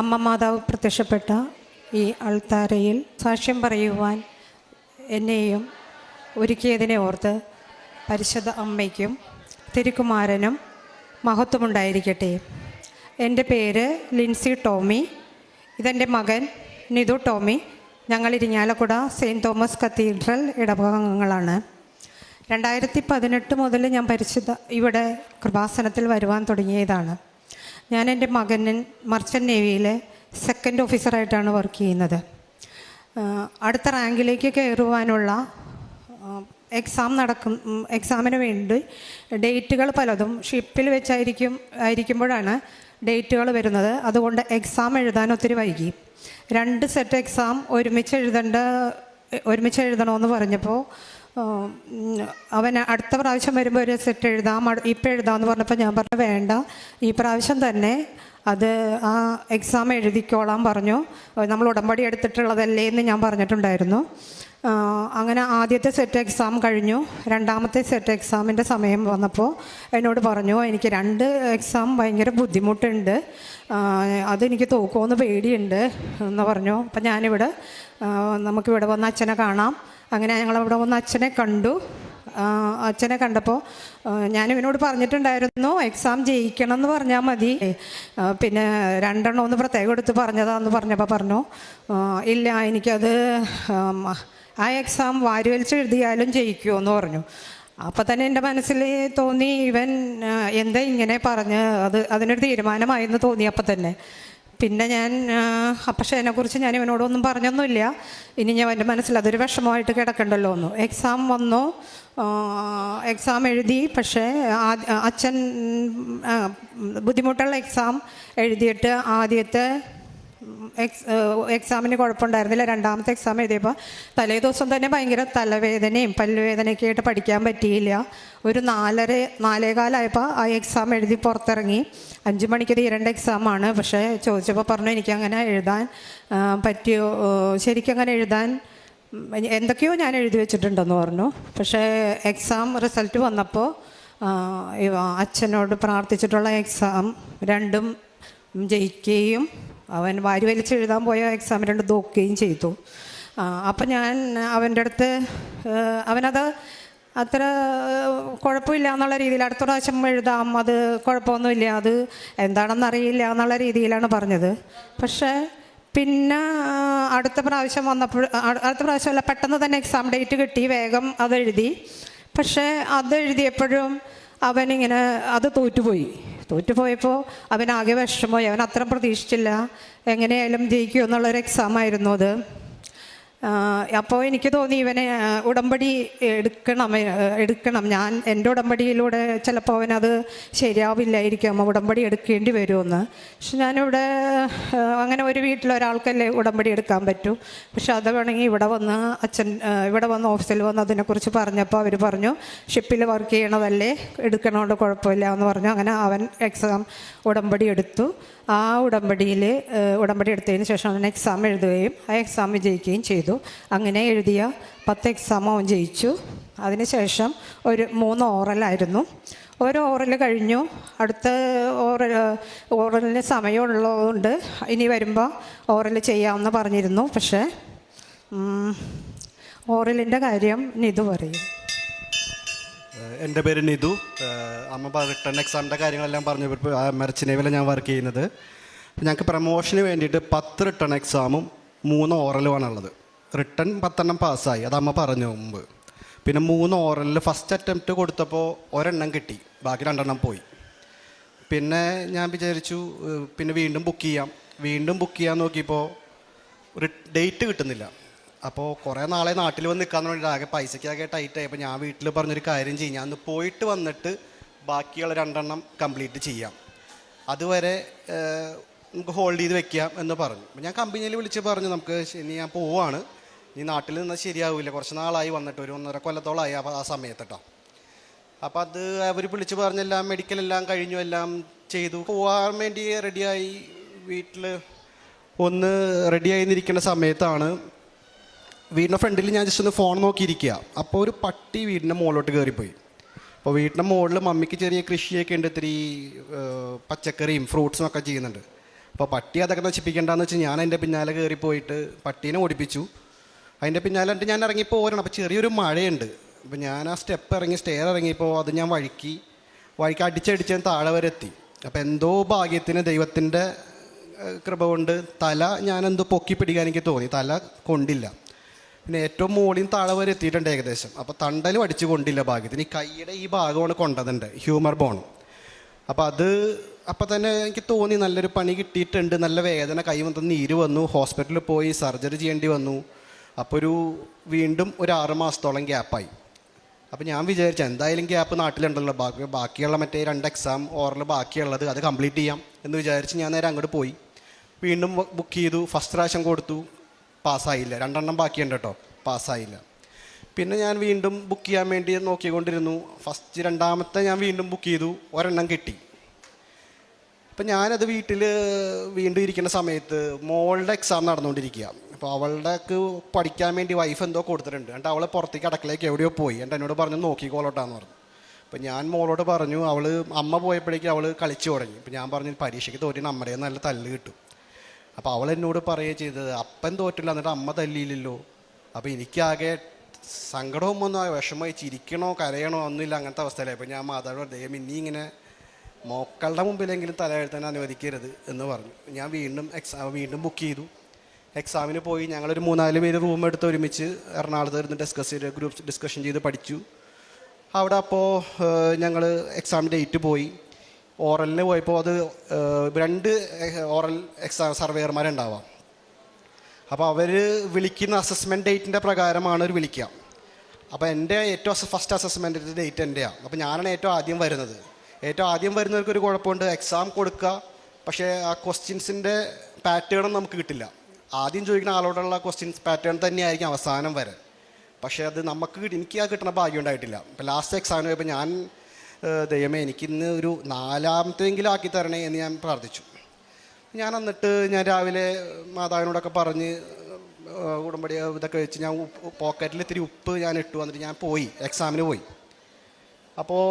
അമ്മ മാതാവ് പ്രത്യക്ഷപ്പെട്ട ഈ അൾത്താരയിൽ സാക്ഷ്യം പറയുവാൻ എന്നെയും ഒരുക്കിയതിനെ ഓർത്ത് പരിശുദ്ധ അമ്മയ്ക്കും തിരുക്കുമാരനും മഹത്വമുണ്ടായിരിക്കട്ടെ. എന്റെ പേര് ലിൻസി ടോമി. ഇതെന്റെ മകൻ നിതു ടോമി. ഞങ്ങൾ ഇരിഞ്ഞാലക്കുട സെയിന്റ് തോമസ് കത്തീഡ്രൽ ഇടഭാഗങ്ങളാണ് രണ്ടായിരത്തി പതിനെട്ട് മുതൽ ഞാൻ പരിശുദ്ധ ഇവിടെ കൃപാസനത്തിൽ വരുവാൻ തുടങ്ങിയതാണ്. ഞാൻ എന്റെ മകൻ മർച്ചന്റ് നേവിയിലെ സെക്കൻഡ് ഓഫീസറായിട്ടാണ് വർക്ക് ചെയ്യുന്നത്. അടുത്ത റാങ്കിലേക്ക് കയറുവാനുള്ള എക്സാം നടക്കും എക്സാമിന് വേണ്ടി ഡേറ്റുകൾ പലതും ഷിപ്പിൽ വെച്ചായിരിക്കും ആയിരിക്കുമ്പോഴാണ് ഡേറ്റുകൾ വരുന്നത്. അതുകൊണ്ട് എക്സാം എഴുതാൻ ഒത്തിരി വൈകി. രണ്ട് സെറ്റ് എക്സാം ഒരുമിച്ച് എഴുതേണ്ട ഒരുമിച്ച് എഴുതണമെന്ന് പറഞ്ഞപ്പോൾ അവൻ അടുത്ത പ്രാവശ്യം വരുമ്പോൾ ഒരു സെറ്റ് എഴുതാം. ഇപ്പം എഴുതാമെന്ന് പറഞ്ഞപ്പോൾ ഞാൻ പറഞ്ഞു വേണ്ട. ഈ പ്രാവശ്യം തന്നെ അത് ആ എക്സാം എഴുതിക്കോളാം പറഞ്ഞു. നമ്മൾ ഉടമ്പടി എടുത്തിട്ടുള്ളതല്ലേ എന്ന് ഞാൻ പറഞ്ഞിട്ടുണ്ടായിരുന്നു. അങ്ങനെ ആദ്യത്തെ സെറ്റ് എക്സാം കഴിഞ്ഞു. രണ്ടാമത്തെ സെറ്റ് എക്സാമിന്റെ സമയം വന്നപ്പോൾ എന്നോട് പറഞ്ഞു എനിക്ക് രണ്ട് എക്സാം ഭയങ്കര ബുദ്ധിമുട്ടുണ്ട്. അതെനിക്ക് തോക്കുമെന്ന് പേടിയുണ്ട് എന്ന് പറഞ്ഞു. അപ്പം ഞാനിവിടെ നമുക്കിവിടെ വന്ന് അച്ഛനെ കാണാം. അങ്ങനെ ഞങ്ങളവിടെ വന്ന് അച്ഛനെ കണ്ടു. അച്ഛനെ കണ്ടപ്പോൾ ഞാൻ ഇവനോട് പറഞ്ഞിട്ടുണ്ടായിരുന്നു എക്സാം ജയിക്കണം എന്ന് പറഞ്ഞാൽ മതി പിന്നെ രണ്ടെണ്ണം ഒന്ന് പ്രത്യേകം എടുത്ത് പറഞ്ഞതാന്ന് പറഞ്ഞപ്പോൾ പറഞ്ഞു ഇല്ല എനിക്കത് ആം, എക്സാം വാരുവലിച്ച് എഴുതിയാലും ജയിക്കുമോ എന്ന് പറഞ്ഞു. അപ്പോൾ തന്നെ എന്റെ മനസ്സിൽ തോന്നി ഇവൻ എന്താ ഇങ്ങനെ പറഞ്ഞ് അത് അതിനൊരു തീരുമാനമായെന്ന് തോന്നി അപ്പം തന്നെ. പിന്നെ ഞാൻ പക്ഷേ അതിനെക്കുറിച്ച് ഞാൻ ഇവനോടൊന്നും പറഞ്ഞൊന്നുമില്ല. ഇനി ഞാൻ എന്റെ മനസ്സിൽ അതൊരു വിഷമമായിട്ട് കിടക്കണ്ടല്ലോ എന്ന് എക്സാം വന്നു എക്സാം എഴുതി. പക്ഷേ അച്ഛൻ ബുദ്ധിമുട്ടുള്ള എക്സാം എഴുതിയിട്ട് ആദ്യത്തെ എക്സ് എക്സാമിന് കുഴപ്പമുണ്ടായിരുന്നില്ല. രണ്ടാമത്തെ എക്സാം എഴുതിയപ്പോൾ തലേ ദിവസം തന്നെ ഭയങ്കര തലവേദനയും പല്ലുവേദനയൊക്കെ ആയിട്ട് പഠിക്കാൻ പറ്റിയില്ല. ഒരു നാലര നാലേകാലായപ്പോൾ ആ എക്സാം എഴുതി പുറത്തിറങ്ങി. അഞ്ച് മണിക്ക് തീരേണ്ട എക്സാമാണ് പക്ഷേ ചോദിച്ചപ്പോൾ പറഞ്ഞു എനിക്കങ്ങനെ എഴുതാൻ പറ്റിയോ? ശരിക്കങ്ങനെ ശരിക്കും അങ്ങനെ എഴുതാൻ എന്തൊക്കെയോ ഞാൻ എഴുതി വെച്ചിട്ടുണ്ടെന്ന് പറഞ്ഞു. പക്ഷേ എക്സാം റിസൾട്ട് വന്നപ്പോൾ അച്ഛനോട് പ്രാർത്ഥിച്ചിട്ടുള്ള എക്സാം രണ്ടും ജയിക്കുകയും അവൻ വാരി വലിച്ച് എഴുതാൻ പോയ എക്സാം രണ്ട് തോക്കുകയും ചെയ്തു. അപ്പം ഞാൻ അവന്റെ അടുത്ത് അവനത് അത്ര കുഴപ്പമില്ല എന്നുള്ള രീതിയിൽ അടുത്ത പ്രാവശ്യം എഴുതാം അത് കുഴപ്പമൊന്നുമില്ല അത് എന്താണെന്നറിയില്ല എന്നുള്ള രീതിയിലാണ് പറഞ്ഞത്. പക്ഷേ പിന്നെ അടുത്ത പ്രാവശ്യം വന്നപ്പോൾ അടുത്ത പ്രാവശ്യമല്ല പെട്ടെന്ന് തന്നെ എക്സാം ഡേറ്റ് കിട്ടി വേഗം അതെഴുതി. പക്ഷേ അതെഴുതിയപ്പോഴും അവനിങ്ങനെ അത് തോറ്റുപോയി. തോറ്റുപോയപ്പോൾ അവനാകെ വിഷമമായി. അവൻ അത്ര പ്രതീക്ഷിച്ചില്ല. എങ്ങനെയായാലും ജയിക്കുമെന്നുള്ളൊരു എക്സാം ആയിരുന്നു അത്. അപ്പോൾ എനിക്ക് തോന്നി ഇവനെ ഉടമ്പടി എടുക്കണം എടുക്കണം. ഞാൻ എന്റെ ഉടമ്പടിയിലൂടെ ചിലപ്പോൾ അവനത് ശരിയാവില്ലായിരിക്കും ഉടമ്പടി എടുക്കേണ്ടി വരുമെന്ന്. പക്ഷെ ഞാനിവിടെ അങ്ങനെ ഒരു വീട്ടിലൊരാൾക്കല്ലേ ഉടമ്പടി എടുക്കാൻ പറ്റൂ. പക്ഷെ അത് വേണമെങ്കിൽ ഇവിടെ വന്ന് അച്ഛൻ ഇവിടെ വന്ന് ഓഫീസിൽ വന്ന് അതിനെക്കുറിച്ച് പറഞ്ഞപ്പോൾ അവർ പറഞ്ഞു ഷിപ്പിൽ വർക്ക് ചെയ്യണതല്ലേ എടുക്കണോണ്ട് കുഴപ്പമില്ല എന്ന് പറഞ്ഞു. അങ്ങനെ അവൻ എക്സാം ഉടമ്പടി എടുത്തു. ആ ഉടമ്പടിയിൽ ഉടമ്പടി എടുത്തതിന് ശേഷം അവൻ എക്സാം എഴുതുകയും ആ എക്സാം വിജയിക്കുകയും ചെയ്തു. അങ്ങനെ എഴുതിയ പത്ത് എക്സാം അവൻ ജയിച്ചു. അതിനുശേഷം ഒരു മൂന്ന് ഓറലായിരുന്നു ഒരു ഓറൽ കഴിഞ്ഞു. അടുത്ത ഓറൽ ഓറലിന് സമയമുള്ളതുകൊണ്ട് ഇനി വരുമ്പോൾ ഓറൽ ചെയ്യാമെന്ന് പറഞ്ഞിരുന്നു. പക്ഷേ ഓറലിന്റെ കാര്യം നിതു പറയും. എന്റെ പേര് നിതു. അമ്മ റിട്ടേൺ എക്സാമിന്റെ കാര്യങ്ങളെല്ലാം പറഞ്ഞു. മെർച്ചിനേവിലാണ് ഞാൻ വർക്ക് ചെയ്യുന്നത്. ഞങ്ങൾക്ക് പ്രമോഷന് വേണ്ടിയിട്ട് പത്ത് റിട്ടേൺ എക്സാമും മൂന്ന് ഓറലുമാണുള്ളത് റിട്ടേൺ പത്തെണ്ണം പാസ്സായി. അത് അമ്മ പറഞ്ഞു മുമ്പ്. പിന്നെ മൂന്ന് ഓറലിൽ ഫസ്റ്റ് അറ്റംപ്റ്റ് കൊടുത്തപ്പോൾ ഒരെണ്ണം കിട്ടി. ബാക്കി രണ്ടെണ്ണം പോയി. പിന്നെ ഞാൻ വിചാരിച്ചു പിന്നെ വീണ്ടും ബുക്ക് ചെയ്യാം. വീണ്ടും ബുക്ക് ചെയ്യാൻ നോക്കിയപ്പോൾ ഒരു ഡേറ്റ് കിട്ടുന്നില്ല. അപ്പോൾ കുറേ നാളെ നാട്ടിൽ വന്ന് നിൽക്കാന്ന് വേണ്ടിയിട്ട് ആകെ പൈസയ്ക്കാകെ ടൈറ്റ് ആയി അപ്പോൾ ഞാൻ വീട്ടിൽ പറഞ്ഞൊരു കാര്യം ചെയ്യും. ഒന്ന് പോയിട്ട് വന്നിട്ട് ബാക്കിയുള്ള രണ്ടെണ്ണം കംപ്ലീറ്റ് ചെയ്യാം. അതുവരെ നമുക്ക് ഹോൾഡ് ചെയ്ത് വെക്കാം എന്ന് പറഞ്ഞു. ഞാൻ കമ്പനിയിൽ വിളിച്ച് പറഞ്ഞു നമുക്ക് ഇനി ഞാൻ പോവാണ്. നീ നാട്ടിൽ നിന്നാൽ ശരിയാവില്ല. കുറച്ച് നാളായി വന്നിട്ട് ഒരു ഒന്നര കൊല്ലത്തോളമായി ആ ആ സമയത്ത് കേട്ടോ അപ്പോൾ അത് അവർ വിളിച്ച് പറഞ്ഞെല്ലാം മെഡിക്കലെല്ലാം കഴിഞ്ഞു എല്ലാം ചെയ്തു. പോകാൻ വേണ്ടി റെഡിയായി വീട്ടിൽ ഒന്ന് റെഡിയായി നിൽക്കുന്ന സമയത്താണ് വീടിന്റെ ഫ്രണ്ടിൽ ഞാൻ ജസ്റ്റ് ഒന്ന് ഫോൺ നോക്കിയിരിക്കുക അപ്പോൾ ഒരു പട്ടി വീടിന്റെ മുകളിലോട്ട് കയറിപ്പോയി അപ്പോൾ വീടിന്റെ മുകളിൽ മമ്മിക്ക് ചെറിയ കൃഷിയൊക്കെ ഉണ്ട് ഇത്തിരി പച്ചക്കറിയും ഫ്രൂട്ട്സും ഒക്കെ ചെയ്യുന്നുണ്ട്. അപ്പോൾ പട്ടി അതൊക്കെ നശിപ്പിക്കേണ്ടെന്ന് വെച്ച് ഞാൻ എന്റെ പിന്നാലെ കയറി പോയിട്ട് പട്ടീനെ ഓടിപ്പിച്ചു. അതിന്റെ പിന്നാലെ ഞാൻ ഇറങ്ങി ഓരണം അപ്പോൾ ചെറിയൊരു മഴയുണ്ട്. അപ്പോൾ ഞാൻ ആ സ്റ്റെപ്പ് ഇറങ്ങി സ്റ്റെയർ ഇറങ്ങിയപ്പോൾ അത് ഞാൻ വഴുക്കി വഴുക്കി അടിച്ചടിച്ച് താഴെ വരെ എത്തി. അപ്പോൾ എന്തോ ഭാഗ്യത്തിന് ദൈവത്തിന്റെ കൃപ കൊണ്ട് തല ഞാനെന്തോ പൊക്കി പിടിക്കാൻ എനിക്ക് തോന്നി. തല കൊണ്ടില്ല. പിന്നെ ഏറ്റവും മുകളിൽ താഴെ വരെ എത്തിയിട്ടുണ്ട് ഏകദേശം. അപ്പോൾ തണ്ടലും അടിച്ച് കൊണ്ടില്ല ഭാഗ്യത്തിന്. ഈ കൈയുടെ ഈ ഭാഗമാണ് കൊണ്ടതുണ്ട് ഹ്യൂമർ ബോൺ അപ്പോൾ അത് അപ്പോൾ തന്നെ എനിക്ക് തോന്നി നല്ലൊരു പണി കിട്ടിയിട്ടുണ്ട്. നല്ല വേദന കൈ വന്ന് നീര് വന്നു. ഹോസ്പിറ്റലിൽ പോയി സർജറി ചെയ്യേണ്ടി വന്നു. അപ്പോൾ ഒരു വീണ്ടും ഒരു ആറ് മാസത്തോളം ഗ്യാപ്പായി. അപ്പോൾ ഞാൻ വിചാരിച്ചു എന്തായാലും ഗ്യാപ്പ് നാട്ടിലുണ്ടല്ലോ. ബാക്കി ബാക്കിയുള്ള മറ്റേ രണ്ട് എക്സാം ഓറൽ ബാക്കിയുള്ളത് അത് കംപ്ലീറ്റ് ചെയ്യാം എന്ന് വിചാരിച്ച് ഞാൻ നേരെ അങ്ങോട്ട് പോയി. വീണ്ടും ബുക്ക് ചെയ്തു. ഫസ്റ്റ് പ്രാവശ്യം കൊടുത്തു. പാസ്സായില്ല. രണ്ടെണ്ണം ബാക്കിയുണ്ട് കേട്ടോ. പാസ്സായില്ല. പിന്നെ ഞാൻ വീണ്ടും ബുക്ക് ചെയ്യാൻ വേണ്ടി നോക്കിക്കൊണ്ടിരുന്നു. ഫസ്റ്റ് രണ്ടാമത്തെ ഞാൻ വീണ്ടും ബുക്ക് ചെയ്തു. ഒരെണ്ണം കിട്ടി. അപ്പം ഞാനത് വീട്ടിൽ വീണ്ടും ഇരിക്കുന്ന സമയത്ത് മോളുടെ എക്സാം നടന്നുകൊണ്ടിരിക്കുക. അപ്പോൾ അവളുടെക്ക് പഠിക്കാൻ വേണ്ടി വൈഫ് എന്തോ കൊടുത്തിട്ടുണ്ട്. എന്നിട്ട് അവളെ പുറത്തേക്ക് അടക്കലേക്ക് എവിടെയോ പോയി. എന്നിട്ട് എന്നോട് പറഞ്ഞു നോക്കിക്കോളോട്ടാന്ന് പറഞ്ഞു. അപ്പം ഞാൻ മോളോട് പറഞ്ഞു അവൾ അമ്മ പോയപ്പോഴേക്കും അവൾ കളിച്ചു തുടങ്ങി. അപ്പം ഞാൻ പറഞ്ഞു പരീക്ഷയ്ക്ക് തോറ്റി നമ്മുടെ നല്ല തല്ല് കിട്ടും. അപ്പോൾ അവൾ എന്നോട് പറയുക ചെയ്തത് അപ്പൻ തോറ്റില്ല എന്നിട്ട് അമ്മ തല്ലിയില്ലല്ലോ. അപ്പോൾ എനിക്കാകെ സങ്കടവും ഒന്നും ആ വിഷമമായി ചിരിക്കണോ കരയണോ ഒന്നുമില്ല അങ്ങനത്തെ അവസ്ഥയിലായി അപ്പോൾ ഞാൻ മാതാവിനോട് ദൈവം ഇനി ഇങ്ങനെ മക്കളുടെ മുമ്പിലെങ്കിലും തല അനുവദിക്കരുത് എന്ന് പറഞ്ഞു. ഞാൻ വീണ്ടും എക്സാം വീണ്ടും ബുക്ക് ചെയ്തു. എക്സാമിന് പോയി ഞങ്ങളൊരു മൂന്നാൽ പേര് റൂം എടുത്ത് ഒരുമിച്ച് എറണാകുളത്ത് ഇരുന്ന് ഡിസ്കസ് ചെയ്ത് ഗ്രൂപ്പ് ഡിസ്കഷൻ ചെയ്ത് പഠിച്ചു. അവിടെ അപ്പോൾ ഞങ്ങൾ എക്സാം ഡേറ്റ് പോയി. ഓറലിന് പോയപ്പോൾ അത് രണ്ട് ഓറൽ എക്സാം സർവേയർമാരുണ്ടാവാം. അപ്പോൾ അവർ വിളിക്കുന്ന അസസ്മെന്റ് ഡേറ്റിന്റെ പ്രകാരമാണ് അവർ വിളിക്കുക അപ്പോൾ എന്റെ ഏറ്റവും ഫസ്റ്റ് അസസ്മെന്റിന്റെ ഡേറ്റ് എന്റെയാണ് അപ്പോൾ ഞാനാണ് ഏറ്റവും ആദ്യം വരുന്നത്. ഏറ്റവും ആദ്യം വരുന്നവർക്ക് ഒരു കുഴപ്പമുണ്ട് എക്സാം കൊടുക്കുക പക്ഷേ ആ ക്വസ്റ്റ്യൻസിന്റെ പാറ്റേൺ നമുക്ക് കിട്ടില്ല. ആദ്യം ചോദിക്കുന്ന ആളോടുള്ള ക്വസ്റ്റ്യൻസ് പാറ്റേൺ തന്നെയായിരിക്കും അവസാനം വരെ. പക്ഷേ അത് നമുക്ക് എനിക്ക് ആ കിട്ടുന്ന ഭാഗ്യം ഉണ്ടായിട്ടില്ല. ഇപ്പോൾ ലാസ്റ്റ് എക്സാമിന് പോയപ്പോൾ ഞാൻ ദൈവമേ എനിക്കിന്ന് ഒരു നാലാമത്തെങ്കിലും ആക്കി തരണേ എന്ന് ഞാൻ പ്രാർത്ഥിച്ചു. ഞാൻ എന്നിട്ട് ഞാൻ രാവിലെ മാതാവിനോടൊക്കെ പറഞ്ഞ് ഉടമ്പടി ഇതൊക്കെ വെച്ച് ഞാൻ പോക്കറ്റിൽ ഇത്തിരി ഉപ്പ് ഞാൻ ഇട്ടു. വന്നിട്ട് ഞാൻ പോയി എക്സാമിന് പോയി. അപ്പോൾ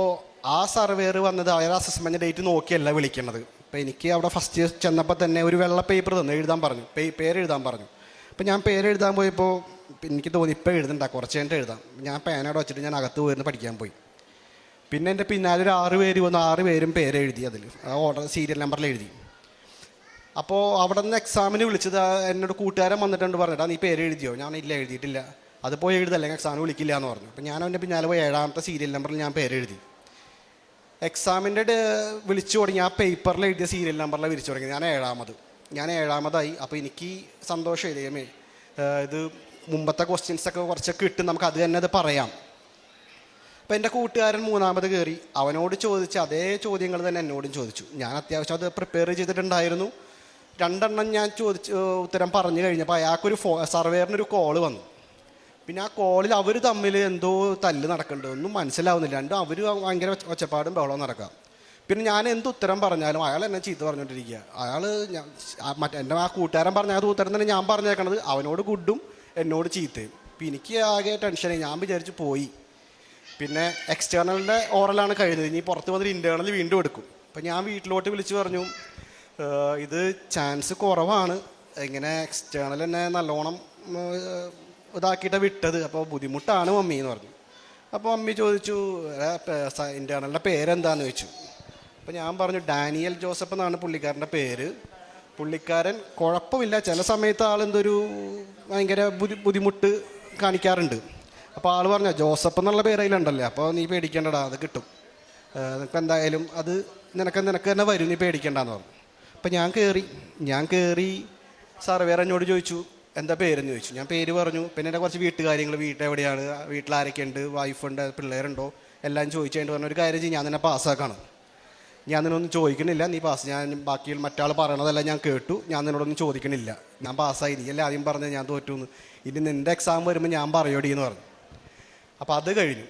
ആ സർവേർ വന്നത് അയാൾ അസസ്മെന്റ് ഡേറ്റ് നോക്കിയല്ല വിളിക്കുന്നത്. അപ്പോൾ എനിക്ക് അവിടെ ഫസ്റ്റ് ചെന്നപ്പോൾ തന്നെ ഒരു വെള്ള പേപ്പർ തന്നു എഴുതാൻ പറഞ്ഞു. പേ പേര് എഴുതാൻ പറഞ്ഞു. അപ്പോൾ ഞാൻ പേരെഴുതാൻ പോയപ്പോൾ എനിക്ക് തോന്നി ഇപ്പോൾ എഴുതണ്ട കുറച്ച് കഴിഞ്ഞിട്ട് എഴുതാം. ഞാൻ പേനോട് വെച്ചിട്ട് ഞാൻ അകത്ത് പോയിരുന്ന് പഠിക്കാൻ പോയി. പിന്നെ എന്റെ പിന്നാലെ ഒരു ആറ് പേര് വന്ന് ആറ് പേരും പേരെഴുതി അതിൽ ആ ഓർഡർ സീരിയൽ നമ്പറിൽ എഴുതി. അപ്പോൾ അവിടെ നിന്ന് എക്സാമിന് വിളിച്ചത് എന്നോട് കൂട്ടുകാരൻ വന്നിട്ടുണ്ട് പറഞ്ഞിട്ടാ നീ പേര് എഴുതിയോ ഞാൻ ഇല്ല എഴുതിയിട്ടില്ല. അത് പോയി എഴുതല്ലെങ്കിൽ എക്സാമിന് വിളിക്കില്ല എന്ന് പറഞ്ഞു. അപ്പോൾ ഞാൻ അവന്റെ പിന്നാലെ പോയി ഏഴാമത്തെ സീരിയൽ നമ്പറിൽ ഞാൻ പേരെഴുതി. എക്സാമിന്റെ വിളിച്ചു തുടങ്ങി. ആ പേപ്പറിൽ എഴുതിയ സീരിയൽ നമ്പറിൽ വിളിച്ചു തുടങ്ങി ഞാൻ ഏഴാമത്. ഞാൻ ഏഴാമതായി. അപ്പോൾ എനിക്ക് സന്തോഷം ഇതേമേ ഇത് മുമ്പത്തെ ക്വസ്റ്റ്യൻസൊക്കെ കുറച്ചൊക്കെ കിട്ടും. നമുക്ക് അത് തന്നെ അത് പറയാം. അപ്പോൾ എന്റെ കൂട്ടുകാരൻ മൂന്നാമത് കയറി അവനോട് ചോദിച്ച അതേ ചോദ്യങ്ങൾ തന്നെ എന്നോടും ചോദിച്ചു. ഞാൻ അത്യാവശ്യം അത് പ്രിപ്പയർ ചെയ്തിട്ടുണ്ടായിരുന്നു. രണ്ടെണ്ണം ഞാൻ ചോദിച്ച് ഉത്തരം പറഞ്ഞു കഴിഞ്ഞപ്പോൾ അയാൾക്കൊരു ഫോ സർവേറിനൊരു കോൾ വന്നു. പിന്നെ ആ കോളിൽ അവർ തമ്മിൽ എന്തോ തല്ല് നടക്കുന്നുണ്ട് ഒന്നും മനസ്സിലാവുന്നില്ല. രണ്ടും അവർ ഭയങ്കര ഒച്ച- ഒച്ചപ്പാടും ബഹളവും നടക്കാം. പിന്നെ ഞാൻ എന്ത് ഉത്തരം പറഞ്ഞാലും അയാൾ എന്നെ ചീത്ത പറഞ്ഞുകൊണ്ടിരിക്കുക അയാൾ മറ്റേ എന്റെ ആ കൂട്ടുകാരൻ പറഞ്ഞ അത് ഉത്തരം തന്നെ ഞാൻ പറഞ്ഞേക്കണത് അവനോട് ഗുഡും എന്നോട് ചീത്തയും. അപ്പം എനിക്ക് ആകെ ടെൻഷനായി. ഞാൻ വിചാരിച്ച് പോയി. പിന്നെ എക്സ്റ്റേണലിന്റെ ഓറലാണ് കഴിഞ്ഞത്. ഇനി പുറത്ത് വന്നിട്ട് ഇന്റേർണൽ വീണ്ടും എടുക്കും. അപ്പം ഞാൻ വീട്ടിലോട്ട് വിളിച്ച് പറഞ്ഞു ഇത് ചാൻസ് കുറവാണ്. ഇങ്ങനെ എക്സ്റ്റേണൽ തന്നെ നല്ലോണം ഇതാക്കിയിട്ട് വിട്ടത്. അപ്പോൾ ബുദ്ധിമുട്ടാണ് മമ്മി എന്ന് പറഞ്ഞു. അപ്പോൾ മമ്മി ചോദിച്ചു ഇന്റേണലിന്റെ പേരെന്താന്ന് ചോദിച്ചു. അപ്പോൾ ഞാൻ പറഞ്ഞു ഡാനിയൽ ജോസഫ് എന്നാണ് പുള്ളിക്കാരന്റെ പേര്. പുള്ളിക്കാരൻ കുഴപ്പമില്ല. ചില സമയത്ത് ആളെന്തൊരു ഭയങ്കര ബുദ്ധി ബുദ്ധിമുട്ട് കാണിക്കാറുണ്ട്. അപ്പോൾ ആൾ പറഞ്ഞു ജോസഫ് എന്നുള്ള പേര് അതിലുണ്ടല്ലേ അപ്പോൾ നീ പേടിക്കേണ്ടടാ അത് കിട്ടും. നിനക്ക് എന്തായാലും അത് നിനക്ക് നിനക്ക് തന്നെ വരും നീ പേടിക്കേണ്ടെന്ന് പറഞ്ഞു. അപ്പോൾ ഞാൻ കയറി ഞാൻ കയറി സർവേർ എന്നോട് ചോദിച്ചു എന്താ പേരെന്ന് ചോദിച്ചു. ഞാൻ പേര് പറഞ്ഞു. പിന്നെ എന്റെ കുറച്ച് വീട്ടുകാര്യങ്ങൾ വീട്ടിൽ ആരൊക്കെയുണ്ട് വൈഫുണ്ട് പിള്ളേരുണ്ടോ എല്ലാം ചോദിച്ചു കഴിഞ്ഞിട്ട് പറഞ്ഞ ഒരു കാര്യം ചെയ്യും. ഞാൻ തന്നെ പാസ്സാക്കണം. ഞാൻ നിന്നൊന്നും ചോദിക്കണില്ല. നീ പാസ്. ഞാൻ ബാക്കി മറ്റാൾ പറയണതെല്ലാം ഞാൻ കേട്ടു. ഞാൻ നിന്നോടൊന്നും ചോദിക്കണില്ല. ഞാൻ പാസ്സായി. നീ എല്ലാം ആദ്യം പറഞ്ഞത്? ഞാൻ തോറ്റു എന്ന് ഇനി നിന്റെ എക്സാം വരുമ്പോൾ ഞാൻ പറയോടി എന്ന് പറഞ്ഞു. അപ്പോൾ അത് കഴിഞ്ഞു.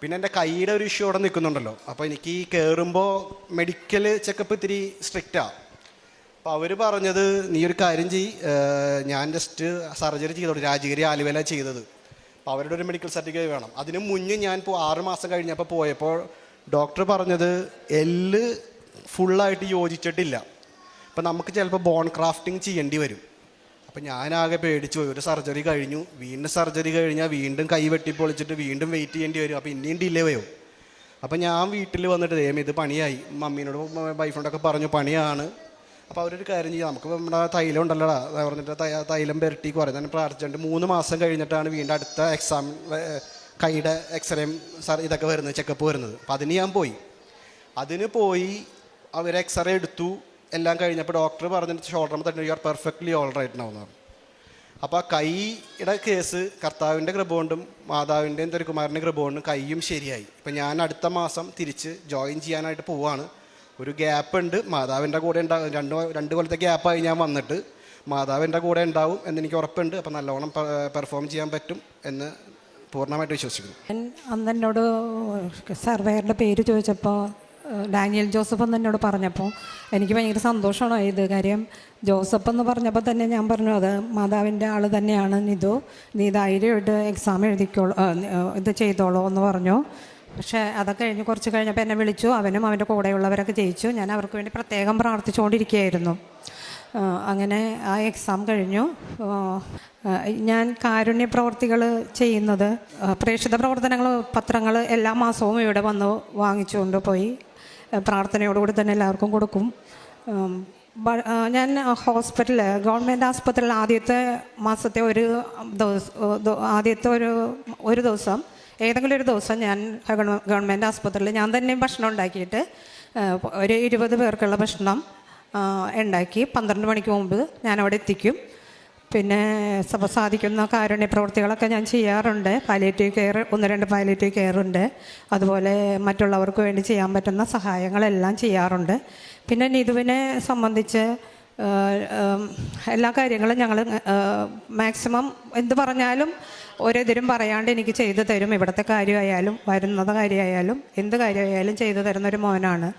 പിന്നെ എന്റെ കൈയുടെ ഒരു ഇഷ്യൂ അവിടെ നിൽക്കുന്നുണ്ടല്ലോ. അപ്പോൾ എനിക്ക് കയറുമ്പോൾ മെഡിക്കൽ ചെക്കപ്പ് ഇത്തിരി സ്ട്രിക്റ്റാണ് അപ്പോൾ അവർ പറഞ്ഞത് നീ ഒരു കാര്യം ചെയ് ഞാൻ ജസ്റ്റ് സർജറി ചെയ്തോളൂ രാജഗിരി ആലുവല ചെയ്തത്. അപ്പോൾ അവരുടെ ഒരു മെഡിക്കൽ സർട്ടിഫിക്കറ്റ് വേണം. അതിന് മുന്നേ ഞാൻ ഇപ്പോൾ ആറ് മാസം കഴിഞ്ഞപ്പോൾ പോയപ്പോൾ ഡോക്ടർ പറഞ്ഞത് എല്ല് ഫുള്ളായിട്ട് യോജിച്ചിട്ടില്ല. അപ്പം നമുക്ക് ചിലപ്പോൾ ബോൺ ക്രാഫ്റ്റിംഗ് ചെയ്യേണ്ടി വരും. അപ്പം ഞാനാകെ പേടിച്ചു പോയി. ഒരു സർജറി കഴിഞ്ഞു. വീണ്ടും സർജറി കഴിഞ്ഞാൽ വീണ്ടും കൈ വെട്ടിപ്പൊളിച്ചിട്ട് വീണ്ടും വെയിറ്റ് ചെയ്യേണ്ടി വരും. അപ്പോൾ ഇനിയും ഡിലേ വരും. അപ്പം ഞാൻ വീട്ടിൽ വന്നിട്ട് ദൈവം ഇത് പണിയായി. മമ്മീനോട് വൈഫിനോടൊക്കെ പറഞ്ഞു പണിയാണ്. അപ്പോൾ അവരൊരു കാര്യം ചെയ്യാം. നമുക്ക് നമ്മുടെ തൈലം ഉണ്ടല്ലോടാ പറഞ്ഞിട്ട് തൈലം പുരട്ടി കുറേ തന്നെ പ്രാർത്ഥിച്ചിട്ട് മൂന്ന് മാസം കഴിഞ്ഞിട്ടാണ് വീണ്ടും അടുത്ത എക്സാം കൈയുടെ എക്സ്റേയും സർ ഇതൊക്കെ വരുന്നത് ചെക്കപ്പ് വരുന്നത്. അപ്പം അതിന് ഞാൻ പോയി. അതിന് പോയി അവർ എക്സ്റേ എടുത്തു. എല്ലാം കഴിഞ്ഞപ്പോൾ ഡോക്ടർ പറഞ്ഞിട്ട് ഷോൾഡർ തന്നെ you are perfectly all right എന്നാവുന്ന പറഞ്ഞു. അപ്പോൾ ആ കൈയുടെ കേസ് കർത്താവിന്റെ കൃപകൊണ്ടും മാതാവിന്റെയും തിരുക്കുമാരന്റെ കൃപകൊണ്ടും കൈയും ശരിയായി. ഇപ്പം ഞാൻ അടുത്ത മാസം തിരിച്ച് ജോയിൻ ചെയ്യാനായിട്ട് പോവാണ്. ഒരു ഗ്യാപ്പ് ഉണ്ട്. മാതാവിന്റെ കൂടെ ഉണ്ടാകും രണ്ട് രണ്ട് കൊല്ലത്തെ ഗ്യാപ്പായി ഞാൻ വന്നിട്ട്. മാതാവിന്റെ കൂടെ ഉണ്ടാവും എന്ന് എനിക്ക് ഉറപ്പുണ്ട്. അപ്പം നല്ലോണം പെർഫോം ചെയ്യാൻ പറ്റും എന്ന് പൂർണമായിട്ട് വിശ്വസിക്കുന്നു. അന്ന് എന്നോട് സർവേയറുടെ പേര് ചോദിച്ചപ്പോൾ ഡാനിയൽ ജോസഫ് എന്ന് എന്നോട് പറഞ്ഞപ്പോൾ എനിക്ക് ഭയങ്കര സന്തോഷമാണ് ഇത് കാര്യം? ജോസഫ് എന്ന് പറഞ്ഞപ്പോൾ തന്നെ ഞാൻ പറഞ്ഞു അത് മാതാവിന്റെ ആൾ തന്നെയാണ് നിതു. നീ ധൈര്യമായിട്ട് എക്സാം എഴുതിക്കോളൂ ഇത് ചെയ്തോളൂ എന്ന് പറഞ്ഞു. പക്ഷേ അതൊക്കെ കഴിഞ്ഞ് കുറച്ച് കഴിഞ്ഞപ്പോൾ എന്നെ വിളിച്ചു. അവനും അവന്റെ കൂടെയുള്ളവരൊക്കെ ജയിച്ചു. ഞാൻ അവർക്ക് വേണ്ടി പ്രത്യേകം പ്രാർത്ഥിച്ചുകൊണ്ടിരിക്കുകയായിരുന്നു. അങ്ങനെ ആ എക്സാം കഴിഞ്ഞു. ഞാൻ കാരുണ്യ പ്രവർത്തികൾ ചെയ്യുന്നത് പ്രേക്ഷിത പ്രവർത്തനങ്ങൾ പത്രങ്ങൾ എല്ലാ മാസവും ഇവിടെ വന്ന് വാങ്ങിച്ചുകൊണ്ട് പോയി. പ്രാർത്ഥനയോടുകൂടി തന്നെ എല്ലാവർക്കും കൊടുക്കും. ഞാൻ ഹോസ്പിറ്റലിൽ ഗവൺമെന്റ് ആസ്പത്രിയിൽ ആദ്യത്തെ മാസത്തെ ഒരു ദിവസം ആദ്യത്തെ ഒരു ഒരു ദിവസം ഏതെങ്കിലും ഒരു ദിവസം ഞാൻ ഗവ- ഗവൺമെന്റ് ആസ്പത്രിയിൽ ഞാൻ തന്നെ ഭക്ഷണം ഉണ്ടാക്കിയിട്ട് ഒരു ഇരുപത് പേർക്കുള്ള ഭക്ഷണം ഉണ്ടാക്കി പന്ത്രണ്ട് മണിക്ക് മുമ്പ് അവിടെ എത്തിക്കും. പിന്നെ സഭ സാധിക്കുന്ന കാരുണ്യ പ്രവൃത്തികളൊക്കെ ഞാൻ ചെയ്യാറുണ്ട്. പാലിയേറ്റീവ് കെയർ ഒന്ന് രണ്ട് പാലിയേറ്റീവ് കെയർ ഉണ്ട്. അതുപോലെ മറ്റുള്ളവർക്ക് വേണ്ടി ചെയ്യാൻ പറ്റുന്ന സഹായങ്ങളെല്ലാം ചെയ്യാറുണ്ട്. പിന്നെ നിധുവിനെ സംബന്ധിച്ച് എല്ലാ കാര്യങ്ങളും ഞങ്ങൾ മാക്സിമം എന്ത് പറഞ്ഞാലും ഒരെതിരും പറയാണ്ട് എനിക്ക് ചെയ്തു തരും. ഇവിടുത്തെ കാര്യമായാലും വരുന്നത് കാര്യമായാലും എന്ത് കാര്യമായാലും ചെയ്തു തരുന്ന ഒരു മോനാണ്.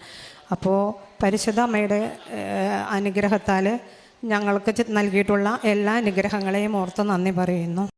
അപ്പോൾ പരിശുദ്ധ അമ്മയുടെ അനുഗ്രഹത്താൽ ഞങ്ങൾക്ക് നൽകിയിട്ടുള്ള എല്ലാ അനുഗ്രഹങ്ങളെയും ഓർത്ത് നന്ദി പറയുന്നു.